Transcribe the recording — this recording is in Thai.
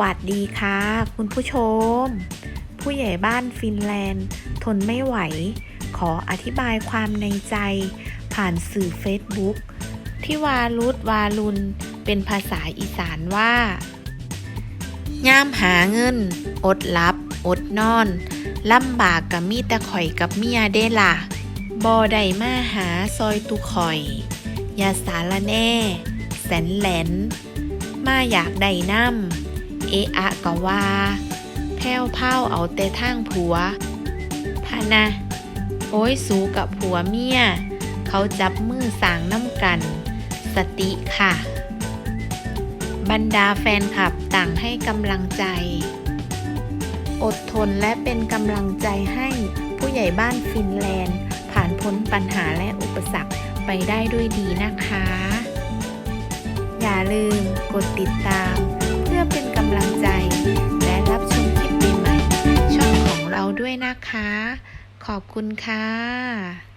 วัสดีค่ะ คุณผู้ชม ผู้ใหญ่บ้านฟินแลนด์ ทนไม่ไหว ขออธิบายความในใจ ผ่านสื่อเฟซบุ๊กที่วารุดวาลุน เป็นภาษาอีสานว่าย่ามหาเงิน อดหลับ อดนอนลำบากกับมีแต่ข่อยกับเมียเด้ล่ะบอไดมาหาซอยตุข่อย ยาสารแน่ แสนแหลน มาอยากไดน้ำ เอะอะก็ว่าแพ้วเผาเอาแต่ทางผัวพะนะ โอ้ยสูกับผัวเมีย เขาจับมือสางน้ำกัน สติค่ะ บรรดาแฟนคลับต่างให้กำลังใจ อดทนและเป็นกำลังใจให้ผู้ใหญ่บ้านฟินแลนด์ ผ่านพ้นปัญหาและอุปสรรคไปได้ด้วยดีนะคะ อย่าลืมกดติดตาม ด้วยนะคะ ขอบคุณค่ะ